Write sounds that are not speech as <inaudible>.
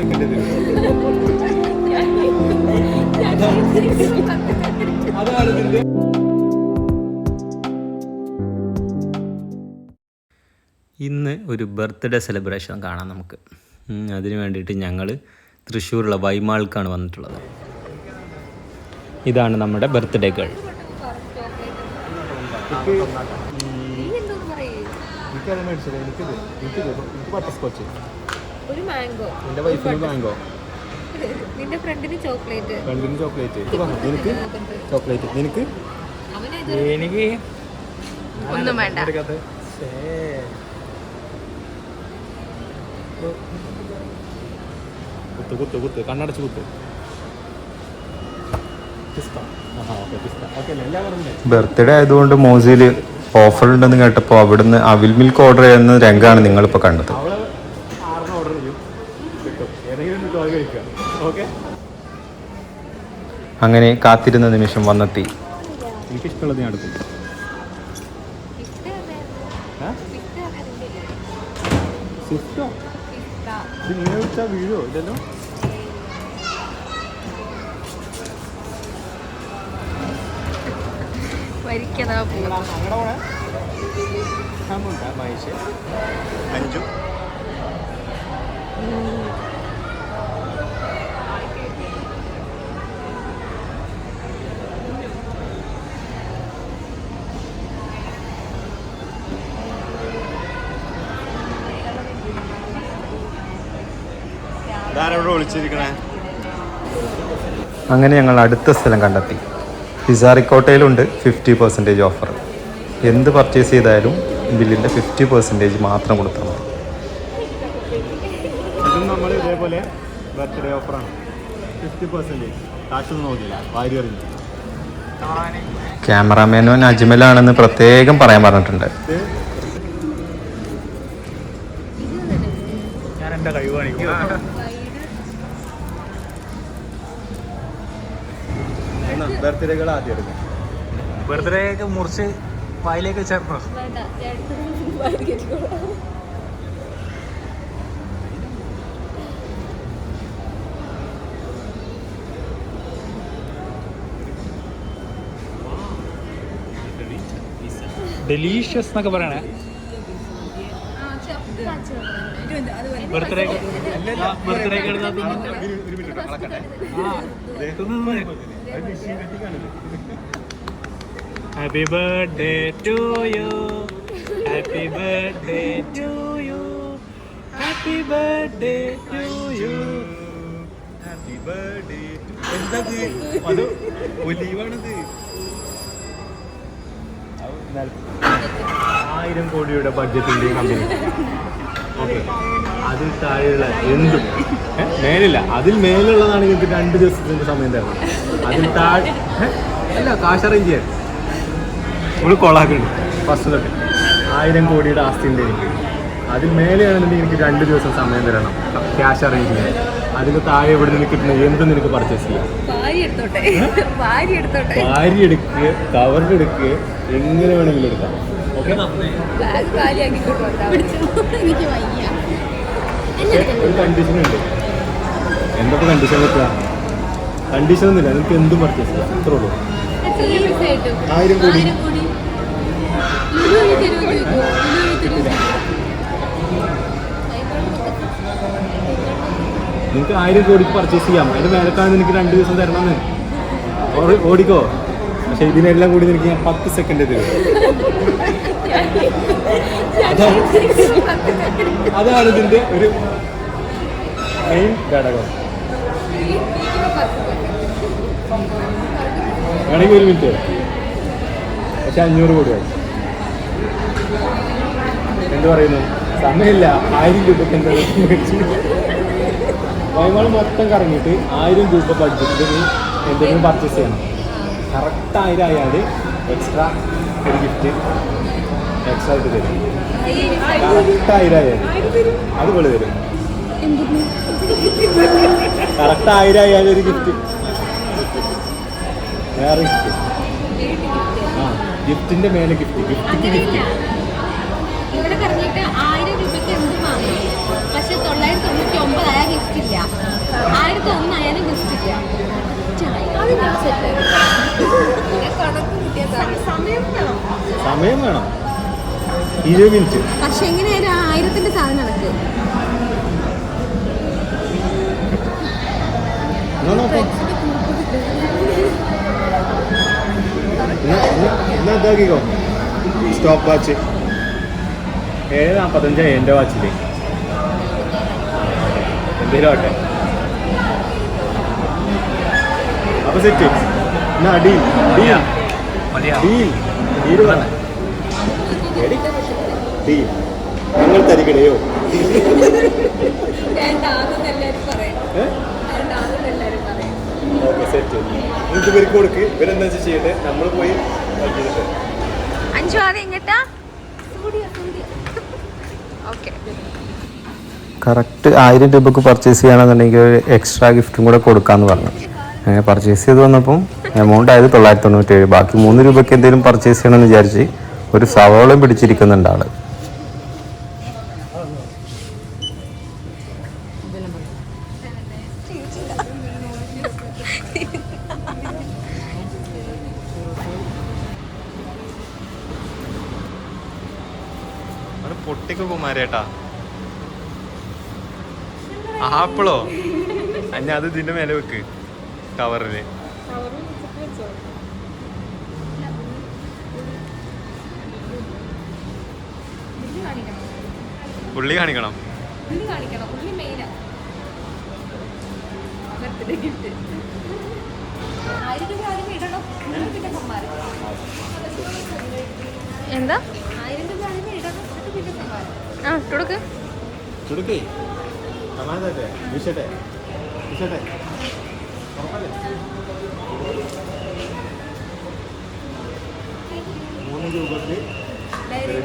Second അതാണ് ഇതിന്റെ ഇന്ന് ഒരു ബർത്ത്ഡേ സെലിബ്രേഷൻ കാണാം നമുക്ക്. അതിനു വേണ്ടിയിട്ട് ഞങ്ങൾ തൃശ്ശൂരുള്ള വൈമാൾക്കാണ് വന്നിട്ടുള്ളത്. ഇതാണ് നമ്മുടെ ബർത്ത്ഡേ ഗേൾ എനിക്കത് മേടിച്ചത്? എനിക്കിത് എനിക്കിത് എനിക്ക് ബട്ടർ സ്കോച്ച് ഒരു മാംഗോ. എന്റെ വൈഫിന് മാംഗോ. <laughs> നിന്റെ ഫ്രണ്ടിന് ചോക്ലേറ്റ്. ഫ്രണ്ടിന് ചോക്ലേറ്റ്. നിനക്ക് ചോക്ലേറ്റ്. നിനക്ക്? എനിക്ക് ഒന്നും വേണ്ട. കുത്ത്. കുത്ത് കുത്ത് കണ്ണടച്ച് കുത്ത്. ബർത്ത്ഡേ ആയതുകൊണ്ട് മോസിൽ ഓഫർ ഉണ്ടെന്ന് കേട്ടപ്പോൾ അവിടുന്ന് അവിൽ മിൽക്ക് ഓർഡർ ചെയ്യുന്ന രംഗമാണ് നിങ്ങളിപ്പോൾ കണ്ടത്. കഴിക്കുക. ഓക്കെ? അങ്ങനെ കാത്തിരുന്ന നിമിഷം വന്നെത്തി. എനിക്ക് ഇഷ്ടമുള്ളത് ഞാൻ എടുക്കും? സ്വിഫ്റ്റോ ഇത്. വീഴോ ഇല്ലല്ലോ അഞ്ചു. വിളിച്ചിരിക്കണേ. അങ്ങനെ ഞങ്ങൾ അടുത്ത സ്ഥലം കണ്ടെത്തി. പിസാറിക്കോട്ടയിലുണ്ട് ഫിഫ്റ്റി പെർസെന്റേജ് ഓഫർ എന്ത് പർച്ചേസ് ചെയ്താലും ബില്ലിന്റെ ഫിഫ്റ്റി പെർസെന്റേജ് മാത്രം കൊടുത്താൽ മതി. ഇതും നമ്മൾ ഇതേപോലെ ബർത്ത്ഡേ ഓഫറാണ് ഫിഫ്റ്റി പെർസെന്റേജ് കാശൊന്നും നോക്കില്ല. വാരി എറിഞ്ഞു. ക്യാമറാമാനോ അജ്മലാണെന്ന് പ്രത്യേകം പറയാൻ പറഞ്ഞിട്ടുണ്ട്. ഞാൻ എന്റെ കഴിവ് കാണിക്കും ബർത്ത്ഡേകൾ ആദ്യം എടുക്കും. ബർത്ത്ഡേ ഒക്കെ മുറിച്ച് വായിലേക്ക് ചേർന്നോ വേണ്ട ഞാൻ വരിക്കോളാം ഡെലീഷ്യസ് എന്നൊക്കെ പറയണേ. Birthday birthday happy birthday to you happy birthday to you happy birthday to you happy birthday എന്തത് അത് ഒലീവാണത്. ആയിരം കോടിയുടെ ബഡ്ജറ്റിന്റെ കമ്പനി. അതിൽ താഴെയുള്ള എന്തും. മേലില്ല. അതിൽ മേലുള്ളതാണ് നിങ്ങൾക്ക് രണ്ട് ദിവസത്തിന്റെ സമയം തരണം. അതിൽ താഴെ അല്ല കാശ് അറേഞ്ച് ചെയ്യാൻ. നമ്മൾ കൊളാക്കുന്നുണ്ട് ഫസ്റ്റ് തൊട്ട് ആയിരം കോടിയുടെ ആസ്തി ഉണ്ട് എനിക്ക്. അതിൽ മേലെയാണെന്നുണ്ടെങ്കിൽ എനിക്ക് രണ്ട് ദിവസം സമയം തരണം. ക്യാഷ് അറേഞ്ച് ചെയ്യാൻ. അതിന് താഴെ ഇവിടെ നിന്ന് കിട്ടുന്ന എന്തും നിനക്ക് പർച്ചേസ് ചെയ്യാം. ഭാര്യ എടുക്കുക കവറിൽ എടുക്കുക എങ്ങനെ വേണമെങ്കിലും എടുക്കാം. ഓക്കെ ബാഗ് കാലിയാക്കി കൊണ്ടുവന്നാ. എനിക്ക് വയ്യ. എന്നെ കണ്ടീഷൻ ഉണ്ട്. എന്തൊക്കെ കണ്ടീഷൻ വെക്കുക കണ്ടീഷൻ ഒന്നുമില്ല. നിങ്ങൾക്ക് എന്തും പർച്ചേസ് ചെയ്യാം. അത്രേ ഉള്ളൂ. ആയിരം കോടി. നിങ്ങൾക്ക് ആയിരം കോടിക്ക് പർച്ചേസ് ചെയ്യാം. അതിന്റെ മേലക്കാണ് നിനക്ക് രണ്ട് ദിവസം തരണമെന്ന്. ഓടിക്കോ. പക്ഷെ ഇതിനെല്ലാം കൂടി നിനക്ക് ഞാൻ പത്ത് സെക്കൻഡ് തരും. അതാണ് ഇതിന്റെ ഒരു മെയിൻ ഘടകം. വേണമെങ്കിൽ ഒരു മിനിറ്റ് പക്ഷെ അഞ്ഞൂറ് കോടിയാവും എന്ത് പറയുന്നു? സമയമില്ല. ആയിരം രൂപയ്ക്ക് എന്താ വൈമാൾ മൊത്തം കറങ്ങിയിട്ട് ആയിരം രൂപ ബഡ്ജറ്റിൽ എന്തെങ്കിലും പർച്ചേസ് ചെയ്യണം. കറക്റ്റ് ആയിരം ആയാൽ എക്സ്ട്രാ ഒരു ഗിഫ്റ്റ് എക്സ്ട്രാ ആയിട്ട് തരും. കറക്റ്റ് ആയിരം ആയാൽ അതുപോലെ തരും. കറക്റ്റ് ആയിരം ആയാൽ ഒരു ഗിഫ്റ്റ് വേറെ ഗിഫ്റ്റ് ആ ഗിഫ്റ്റിന്റെ മേലെ ഗിഫ്റ്റ് ഗിഫ്റ്റ് ഗിഫ്റ്റ് ഇവിടെ ആയിരം രൂപയ്ക്ക് എന്ത് വാങ്ങും? പക്ഷെ തൊള്ളായിരത്തി തൊണ്ണൂറ്റി ഒമ്പത് ഗിഫ്റ്റ് ഇല്ല. ഒന്നായാലും ഗിഫ്റ്റ് ഇല്ല അത് ഞാൻ സെറ്റ് കണക്ക് കിട്ടിയ സമയം വേണം. ഇരുപത് മിനിറ്റ്. പക്ഷെ എങ്ങനെയാ ആയിരത്തിന്റെ സാധനം നടക്ക്. ഇതാക്കിക്കോ. സ്റ്റോപ്പ് വാച്ച് ഏഴ് നാൽപ്പത്തഞ്ചാണ് എന്റെ വാച്ചിൽ എന്തേലും ആട്ടെ അപ്പൊ സെറ്റ് എന്നാ deal deal deal deal deal ഞങ്ങൾ പറയും. ഓക്കെ സെറ്റ് നിങ്ങൾക്ക് ഇവർക്ക് കൊടുക്ക്. ഇവരെന്താ ചെയ്യട്ടെ? നമ്മൾ പോയി അഞ്ചു എങ്ങട്ടാ? ഓക്കെ. കറക്റ്റ് ആയിരം രൂപക്ക് പർച്ചേസ് ചെയ്യണമെന്നുണ്ടെങ്കിൽ ഒരു എക്സ്ട്രാ ഗിഫ്റ്റും കൂടെ കൊടുക്കാന്ന് പറഞ്ഞു. അങ്ങനെ പർച്ചേസ് ചെയ്ത് വന്നപ്പം എമൗണ്ട് ആയത് തൊള്ളായിരത്തി തൊണ്ണൂറ്റേഴ് ബാക്കി മൂന്ന് രൂപയ്ക്ക് എന്തെങ്കിലും പർച്ചേസ് ചെയ്യണമെന്ന് വിചാരിച്ച് ഒരു സവോളം പിടിച്ചിരിക്കുന്നുണ്ട് ആൾ കുമാരേട്ടാ. ആപ്പിളോ? അന്നെ അത് ഇതിന്റെ മേലെ വെക്ക്. കവറിൽ. ഉള്ളി കാണിക്കണം. ഉള്ളി കാണിക്കണം ഉള്ളി മെയിനാ ബർത്ത്ഡേ ഗിഫ്റ്റ് എന്താ? ആ കൊടുക്ക്. ചുടുക്കേ സമാധാനത്തെ വിഷട്ടെ വിഷട്ടെ മൂന്ന് രൂപക്ക് ഒരു